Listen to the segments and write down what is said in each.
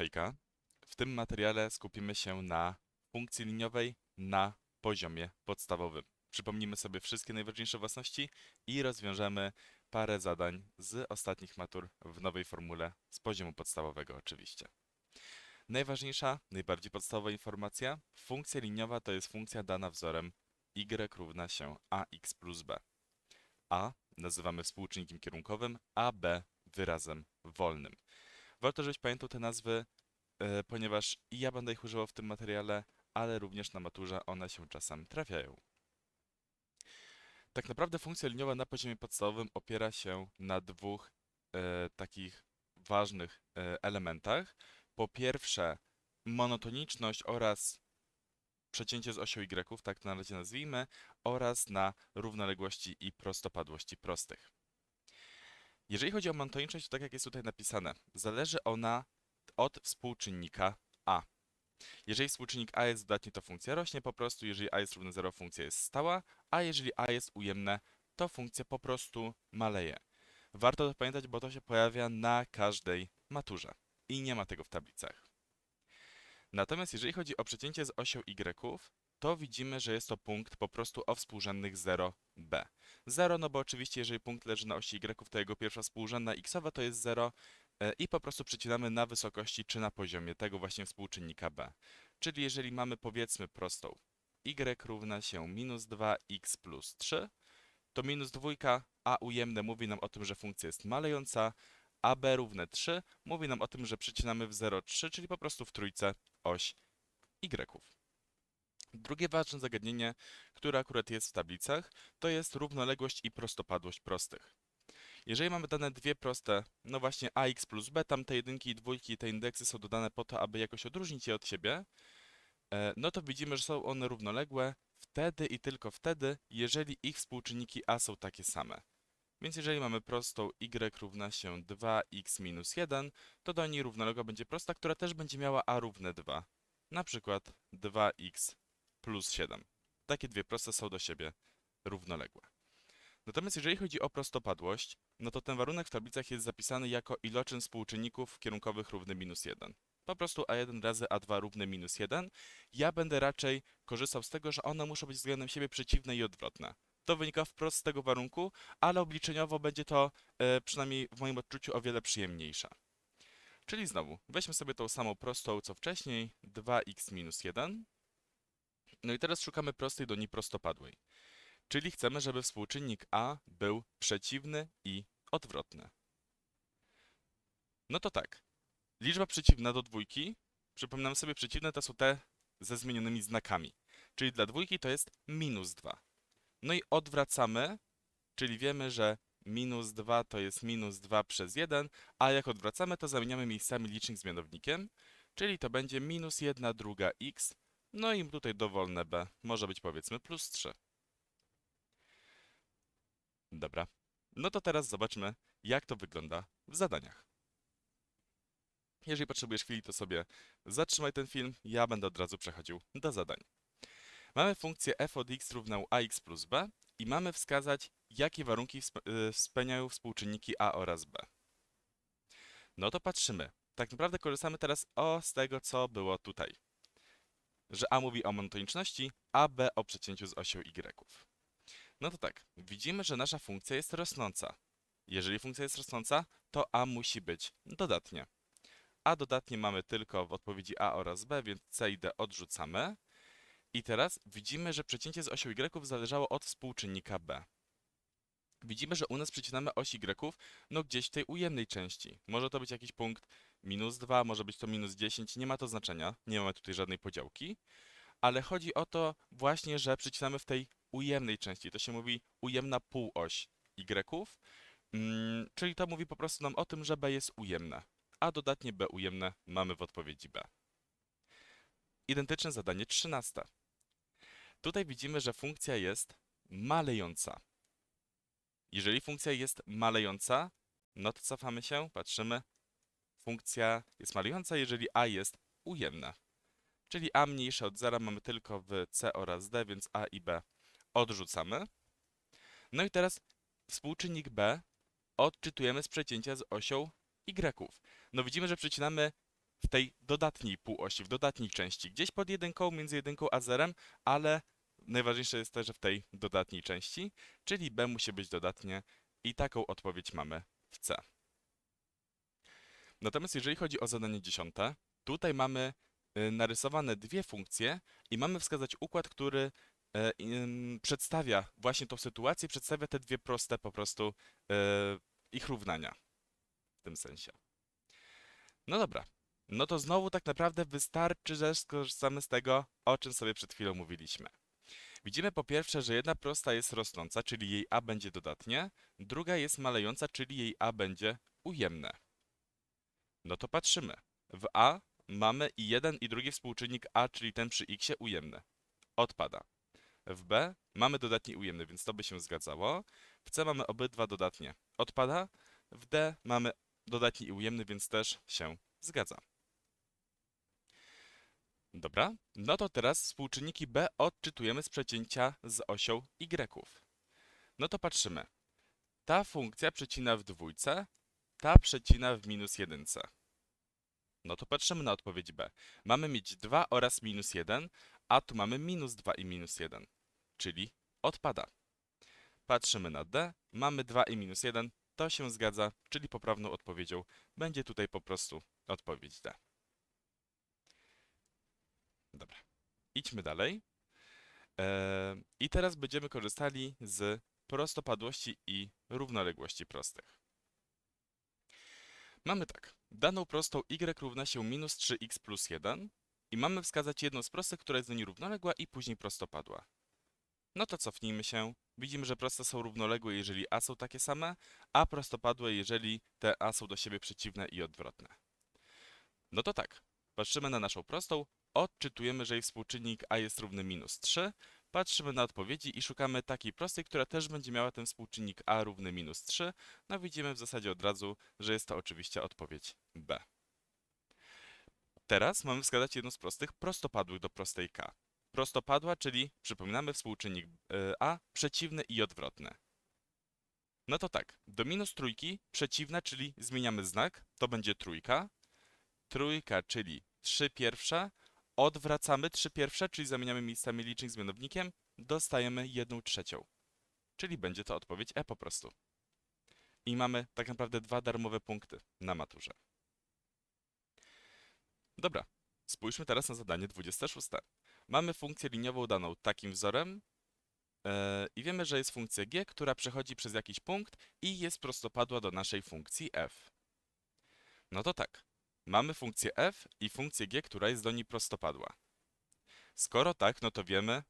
Hejka. W tym materiale skupimy się na funkcji liniowej na poziomie podstawowym. Przypomnimy sobie wszystkie najważniejsze własności i rozwiążemy parę zadań z ostatnich matur w nowej formule z poziomu podstawowego oczywiście. Najważniejsza, najbardziej podstawowa informacja. Funkcja liniowa to jest funkcja dana wzorem y równa się ax plus b. a nazywamy współczynnikiem kierunkowym, a b wyrazem wolnym. Warto, żebyś pamiętał te nazwy, e, ponieważ i ja będę ich używał w tym materiale, ale również na maturze one się czasem trafiają. Tak naprawdę funkcja liniowa na poziomie podstawowym opiera się na dwóch e, takich ważnych e, elementach. Po pierwsze, monotoniczność oraz przecięcie z osią y, tak na razie nazwijmy, oraz na równoległości i prostopadłości prostych. Jeżeli chodzi o monotoniczność, to tak jak jest tutaj napisane, zależy ona od współczynnika a. Jeżeli współczynnik a jest dodatni, to funkcja rośnie po prostu, jeżeli a jest równe 0, funkcja jest stała, a jeżeli a jest ujemne, to funkcja po prostu maleje. Warto to pamiętać, bo to się pojawia na każdej maturze i nie ma tego w tablicach. Natomiast jeżeli chodzi o przecięcie z osią y, to widzimy, że jest to punkt po prostu o współrzędnych 0b. 0, no bo oczywiście jeżeli punkt leży na osi y, to jego pierwsza współrzędna xowa to jest 0 e, i po prostu przecinamy na wysokości czy na poziomie tego właśnie współczynnika b. Czyli jeżeli mamy powiedzmy prostą y równa się minus 2x plus 3, to minus dwójka a ujemne mówi nam o tym, że funkcja jest malejąca, a b równe 3 mówi nam o tym, że przecinamy w 0,3, czyli po prostu w trójce oś y. Drugie ważne zagadnienie, które akurat jest w tablicach, to jest równoległość i prostopadłość prostych. Jeżeli mamy dane dwie proste, no właśnie ax plus b, tam te jedynki i dwójki, te indeksy są dodane po to, aby jakoś odróżnić je od siebie, e, no to widzimy, że są one równoległe wtedy i tylko wtedy, jeżeli ich współczynniki a są takie same. Więc jeżeli mamy prostą y równa się 2x minus 1, to do niej równoległa będzie prosta, która też będzie miała a równe 2. Na przykład 2x plus 7. Takie dwie proste są do siebie równoległe. Natomiast jeżeli chodzi o prostopadłość, no to ten warunek w tablicach jest zapisany jako iloczyn współczynników kierunkowych równy minus 1. Po prostu a1 razy a2 równy minus 1. Ja będę raczej korzystał z tego, że one muszą być względem siebie przeciwne i odwrotne. To wynika wprost z tego warunku, ale obliczeniowo będzie to, e, przynajmniej w moim odczuciu, o wiele przyjemniejsze. Czyli znowu, weźmy sobie tą samą prostą co wcześniej, 2x minus 1. No i teraz szukamy prostej do niej prostopadłej. Czyli chcemy, żeby współczynnik a był przeciwny i odwrotny. No to tak. Liczba przeciwna do dwójki, przypominam sobie, przeciwne to są te ze zmienionymi znakami. Czyli dla dwójki to jest minus 2. No i odwracamy, czyli wiemy, że minus 2 to jest minus 2 przez 1, a jak odwracamy, to zamieniamy miejscami licznik z mianownikiem, czyli to będzie minus 1 druga x, no i tutaj dowolne b, może być powiedzmy plus 3. Dobra, no to teraz zobaczmy, jak to wygląda w zadaniach. Jeżeli potrzebujesz chwili, to sobie zatrzymaj ten film, ja będę od razu przechodził do zadań. Mamy funkcję f od x równa ax plus b i mamy wskazać, jakie warunki y, spełniają współczynniki a oraz b. No to patrzymy. Tak naprawdę korzystamy teraz o z tego, co było tutaj. Że a mówi o monotoniczności, a b o przecięciu z osią y. No to tak, widzimy, że nasza funkcja jest rosnąca. Jeżeli funkcja jest rosnąca, to a musi być dodatnie. A dodatnie mamy tylko w odpowiedzi a oraz b, więc c i d odrzucamy. I teraz widzimy, że przecięcie z osią y zależało od współczynnika b. Widzimy, że u nas przecinamy oś y no gdzieś w tej ujemnej części. Może to być jakiś punkt minus 2, może być to minus 10, nie ma to znaczenia, nie mamy tutaj żadnej podziałki, ale chodzi o to właśnie, że przecinamy w tej ujemnej części. To się mówi ujemna półoś y, czyli to mówi po prostu nam o tym, że b jest ujemne, a dodatnie b ujemne mamy w odpowiedzi b. Identyczne zadanie 13. Tutaj widzimy, że funkcja jest malejąca. Jeżeli funkcja jest malejąca, no to cofamy się, patrzymy. Funkcja jest malejąca, jeżeli a jest ujemna. Czyli a mniejsze od zera mamy tylko w c oraz d, więc a i b odrzucamy. No i teraz współczynnik b odczytujemy z przecięcia z osią y. No widzimy, że przecinamy w tej dodatniej półosi, w dodatniej części, gdzieś pod jedynką, między jedynką a zerem, ale najważniejsze jest też, że w tej dodatniej części, czyli b musi być dodatnie i taką odpowiedź mamy w C. Natomiast jeżeli chodzi o zadanie dziesiąte, tutaj mamy y, narysowane dwie funkcje i mamy wskazać układ, który e, przedstawia właśnie tą sytuację, przedstawia te dwie proste po prostu e, ich równania w tym sensie. No dobra, no to znowu tak naprawdę wystarczy, że skorzystamy z tego, o czym sobie przed chwilą mówiliśmy. Widzimy po pierwsze, że jedna prosta jest rosnąca, czyli jej a będzie dodatnie, druga jest malejąca, czyli jej a będzie ujemne. No to patrzymy. W a mamy i jeden i drugi współczynnik a, czyli ten przy x ujemny. Odpada. W b mamy dodatni ujemny, więc to by się zgadzało. W c mamy obydwa dodatnie. Odpada. W d mamy dodatni i ujemny, więc też się zgadza. Dobra, no to teraz współczynniki b odczytujemy z przecięcia z osią y. No to patrzymy. Ta funkcja przecina w dwójce, ta przecina w minus jedynce. No to patrzymy na odpowiedź b. Mamy mieć 2 oraz minus 1, a tu mamy minus 2 i minus 1, czyli odpada. Patrzymy na d, mamy 2 i minus 1, to się zgadza, czyli poprawną odpowiedzią będzie tutaj po prostu odpowiedź D. Dobra, idźmy dalej. Eee, I teraz będziemy korzystali z prostopadłości i równoległości prostych. Mamy tak, daną prostą y równa się minus 3x plus 1 i mamy wskazać jedną z prostych, która jest do niej równoległa i później prostopadła. No to cofnijmy się. Widzimy, że proste są równoległe, jeżeli a są takie same, a prostopadłe, jeżeli te a są do siebie przeciwne i odwrotne. No to tak, patrzymy na naszą prostą, odczytujemy, że jej współczynnik a jest równy minus 3, patrzymy na odpowiedzi i szukamy takiej prostej, która też będzie miała ten współczynnik a równy minus 3. No widzimy w zasadzie od razu, że jest to oczywiście odpowiedź B. Teraz mamy wskazać jedną z prostych prostopadłych do prostej k prostopadła, czyli przypominamy współczynnik y, a przeciwny i odwrotny. No to tak, do minus trójki przeciwna, czyli zmieniamy znak, to będzie trójka. Trójka, czyli 3 pierwsze, odwracamy 3 pierwsze, czyli zamieniamy miejscami licznik z mianownikiem, dostajemy 1 trzecią. Czyli będzie to odpowiedź E po prostu. I mamy tak naprawdę dwa darmowe punkty na maturze. Dobra, spójrzmy teraz na zadanie 26. Mamy funkcję liniową daną takim wzorem e, i wiemy, że jest funkcja g, która przechodzi przez jakiś punkt i jest prostopadła do naszej funkcji f. No to tak, mamy funkcję f i funkcję g, która jest do niej prostopadła. Skoro tak, no to wiemy,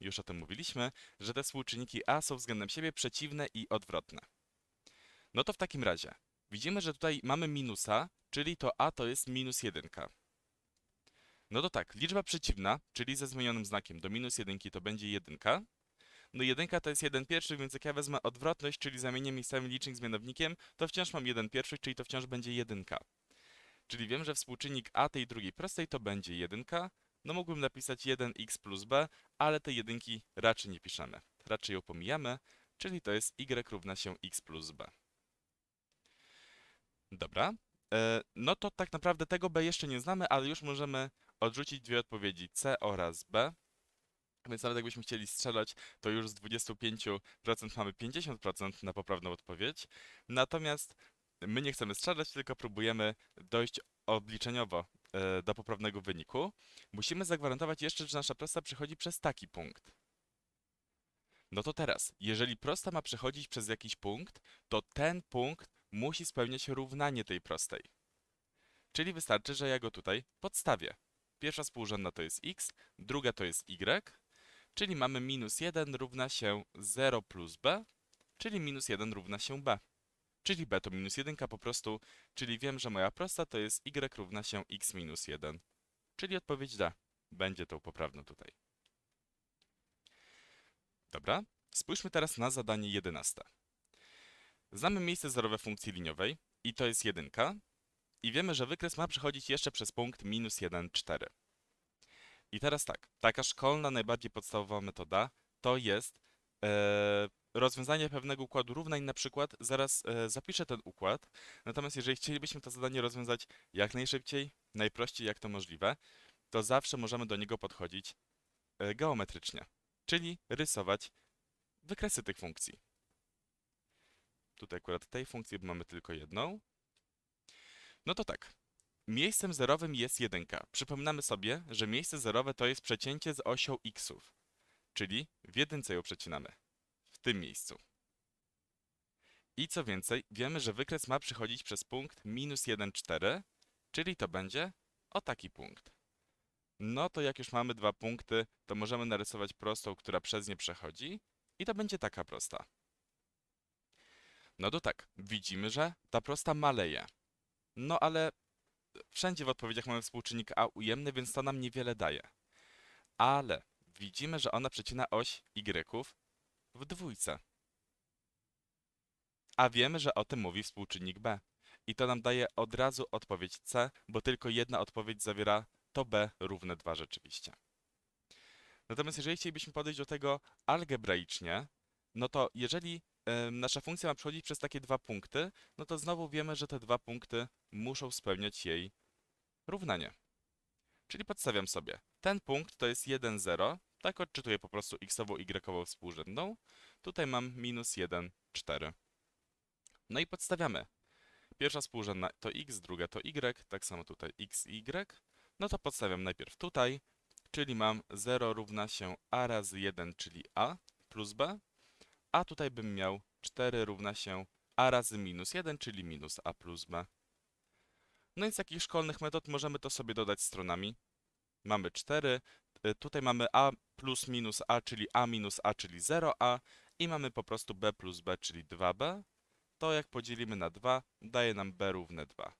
już o tym mówiliśmy, że te współczynniki a są względem siebie przeciwne i odwrotne. No to w takim razie, widzimy, że tutaj mamy minusa, czyli to a to jest minus jedynka. No to tak, liczba przeciwna, czyli ze zmienionym znakiem do minus jedynki to będzie jedynka. No jedynka to jest jeden pierwszy, więc jak ja wezmę odwrotność, czyli zamienię miejscami licznik z mianownikiem, to wciąż mam jeden pierwszy, czyli to wciąż będzie jedynka. Czyli wiem, że współczynnik a tej drugiej prostej to będzie jedynka. No mógłbym napisać 1x plus b, ale te jedynki raczej nie piszemy. Raczej ją pomijamy, czyli to jest y równa się x plus b. Dobra, e, no to tak naprawdę tego b jeszcze nie znamy, ale już możemy odrzucić dwie odpowiedzi C oraz B. Więc nawet jakbyśmy chcieli strzelać, to już z 25% mamy 50% na poprawną odpowiedź. Natomiast my nie chcemy strzelać, tylko próbujemy dojść obliczeniowo e, do poprawnego wyniku. Musimy zagwarantować jeszcze, że nasza prosta przechodzi przez taki punkt. No to teraz, jeżeli prosta ma przechodzić przez jakiś punkt, to ten punkt musi spełniać równanie tej prostej. Czyli wystarczy, że ja go tutaj podstawię. Pierwsza współrzędna to jest x, druga to jest y, czyli mamy minus 1 równa się 0 plus b, czyli minus 1 równa się b. Czyli b to minus 1 po prostu, czyli wiem, że moja prosta to jest y równa się x minus 1. Czyli odpowiedź D. Będzie tą poprawną tutaj. Dobra, spójrzmy teraz na zadanie 11. Znamy miejsce zerowe funkcji liniowej i to jest 1, i wiemy, że wykres ma przechodzić jeszcze przez punkt minus 1, 4. I teraz tak, taka szkolna, najbardziej podstawowa metoda to jest e, rozwiązanie pewnego układu równań, na przykład zaraz e, zapiszę ten układ, natomiast jeżeli chcielibyśmy to zadanie rozwiązać jak najszybciej, najprościej jak to możliwe, to zawsze możemy do niego podchodzić e, geometrycznie, czyli rysować wykresy tych funkcji. Tutaj akurat tej funkcji mamy tylko jedną. No to tak. Miejscem zerowym jest jedynka. Przypominamy sobie, że miejsce zerowe to jest przecięcie z osią xów, czyli w jedynce ją przecinamy. Tym miejscu. I co więcej, wiemy, że wykres ma przychodzić przez punkt minus 1, 4, czyli to będzie o taki punkt. No to jak już mamy dwa punkty, to możemy narysować prostą, która przez nie przechodzi i to będzie taka prosta. No to tak, widzimy, że ta prosta maleje. No ale wszędzie w odpowiedziach mamy współczynnik a ujemny, więc to nam niewiele daje. Ale widzimy, że ona przecina oś y w dwójce. A wiemy, że o tym mówi współczynnik b. I to nam daje od razu odpowiedź c, bo tylko jedna odpowiedź zawiera to b równe 2 rzeczywiście. Natomiast jeżeli chcielibyśmy podejść do tego algebraicznie, no to jeżeli em, nasza funkcja ma przechodzić przez takie dwa punkty, no to znowu wiemy, że te dwa punkty muszą spełniać jej równanie. Czyli podstawiam sobie. Ten punkt to jest 1, 0. Tak odczytuję po prostu x-ową, y-ową współrzędną. Tutaj mam minus 1, 4. No i podstawiamy. Pierwsza współrzędna to x, druga to y, tak samo tutaj x y. No to podstawiam najpierw tutaj, czyli mam 0 równa się a razy 1, czyli a plus b, a tutaj bym miał 4 równa się a razy minus 1, czyli minus a plus b. No i z jakich szkolnych metod możemy to sobie dodać stronami? Mamy 4, y, tutaj mamy a plus minus a, czyli a minus a, czyli 0a i mamy po prostu b plus b, czyli 2b. To jak podzielimy na 2, daje nam b równe 2.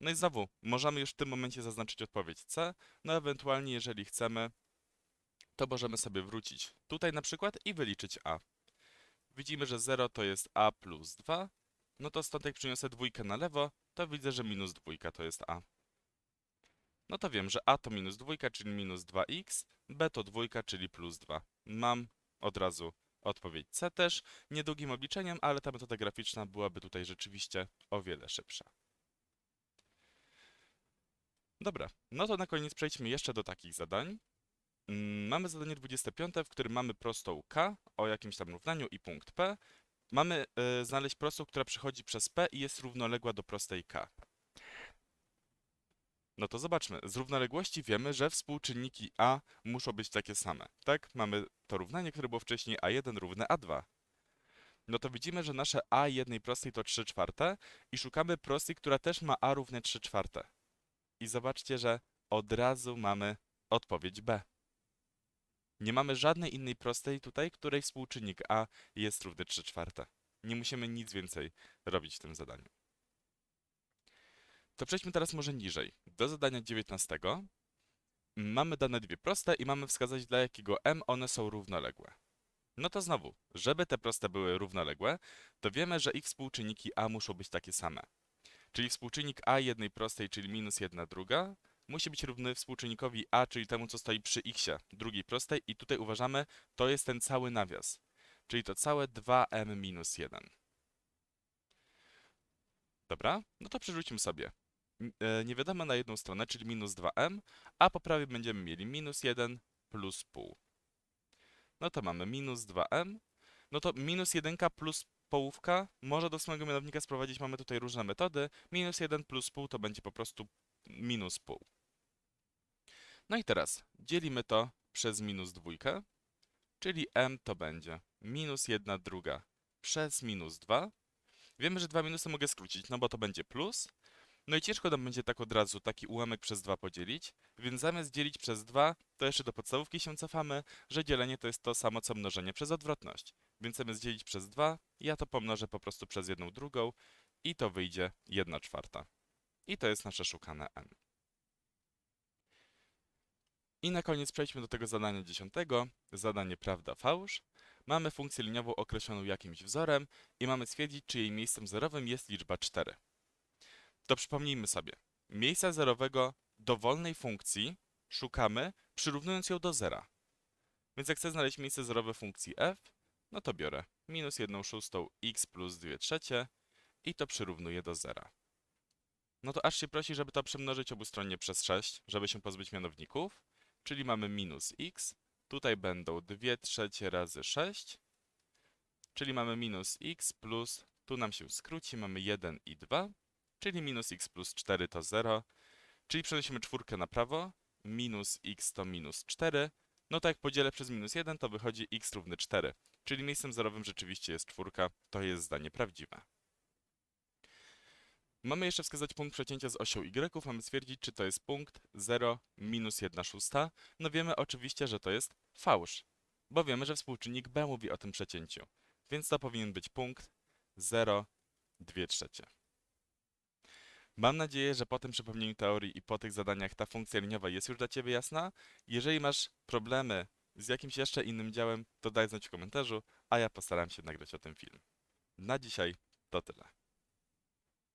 No i znowu, możemy już w tym momencie zaznaczyć odpowiedź C, no ewentualnie jeżeli chcemy, to możemy sobie wrócić tutaj na przykład i wyliczyć A. Widzimy, że 0 to jest A plus 2, no to stąd jak przyniosę dwójkę na lewo, to widzę, że minus dwójka to jest A. No to wiem, że A to minus dwójka, czyli minus 2x, B to dwójka, czyli plus 2. Mam od razu odpowiedź C też, niedługim obliczeniem, ale ta metoda graficzna byłaby tutaj rzeczywiście o wiele szybsza. Dobra, no to na koniec przejdźmy jeszcze do takich zadań. Mm, Mamy zadanie 25, w którym mamy prostą k o jakimś tam równaniu i punkt p. Mamy y, znaleźć prostą, która przechodzi przez p i jest równoległa do prostej k. No to zobaczmy. Z równoległości wiemy, że współczynniki a muszą być takie same. Tak? Mamy to równanie, które było wcześniej a1 równe a2. No to widzimy, że nasze a jednej prostej to 3 czwarte i szukamy prostej, która też ma a równe 3 czwarte. I zobaczcie, że od razu mamy odpowiedź B. Nie mamy żadnej innej prostej tutaj, której współczynnik A jest równy 3 czwarte. Nie musimy nic więcej robić w tym zadaniu. To przejdźmy teraz może niżej, do zadania 19. Mamy dane dwie proste i mamy wskazać dla jakiego m one są równoległe. No to znowu, żeby te proste były równoległe, to wiemy, że ich współczynniki a muszą być takie same. Czyli współczynnik a jednej prostej, czyli minus jedna druga, musi być równy współczynnikowi a, czyli temu, co stoi przy x drugiej prostej i tutaj uważamy, to jest ten cały nawias, czyli to całe 2m minus 1. Dobra, no to przerzućmy sobie. E, Niewiadome na jedną stronę, czyli minus 2m, a po prawej będziemy mieli minus 1 plus pół. No to mamy minus 2m, no to minus 1 plus połówka może do samego mianownika sprowadzić, mamy tutaj różne metody. Minus 1 plus pół to będzie po prostu minus pół. No i teraz dzielimy to przez minus dwójkę, czyli m to będzie minus 1 druga przez minus 2. Wiemy, że dwa minusy mogę skrócić, no bo to będzie plus. No i ciężko nam będzie tak od razu taki ułamek przez 2 podzielić, więc zamiast dzielić przez 2, to jeszcze do podstawówki się cofamy, że dzielenie to jest to samo co mnożenie przez odwrotność. Więc zamiast dzielić przez 2, ja to pomnożę po prostu przez jedną drugą i to wyjdzie 1 czwarta. I to jest nasze szukane n. I na koniec przejdźmy do tego zadania dziesiątego, zadanie prawda-fałsz. Mamy funkcję liniową określoną jakimś wzorem i mamy stwierdzić, czy jej miejscem zerowym jest liczba 4. To przypomnijmy sobie, miejsca zerowego dowolnej funkcji szukamy, przyrównując ją do zera. Więc jak chcę znaleźć miejsce zerowe funkcji f, no to biorę minus 1 szóstą x plus 2 trzecie i to przyrównuję do zera. no to aż się prosi, żeby to przemnożyć obustronnie przez 6, żeby się pozbyć mianowników. Czyli mamy minus x, tutaj będą 2 trzecie razy 6, czyli mamy minus x plus, tu nam się skróci, mamy 1 i 2, czyli minus x plus 4 to 0, czyli przenosimy czwórkę na prawo, minus x to minus 4, no to jak podzielę przez minus 1, to wychodzi x równy 4, czyli miejscem zerowym rzeczywiście jest czwórka, to jest zdanie prawdziwe. Mamy jeszcze wskazać punkt przecięcia z osią y, mamy stwierdzić, czy to jest punkt 0 minus 1 szósta. No wiemy oczywiście, że to jest fałsz, bo wiemy, że współczynnik b mówi o tym przecięciu, więc to powinien być punkt 0 2 trzecie. Mam nadzieję, że po tym przypomnieniu teorii i po tych zadaniach ta funkcja liniowa jest już dla Ciebie jasna. Jeżeli masz problemy z jakimś jeszcze innym działem, to daj znać w komentarzu, a ja postaram się nagrać o tym film. Na dzisiaj to tyle.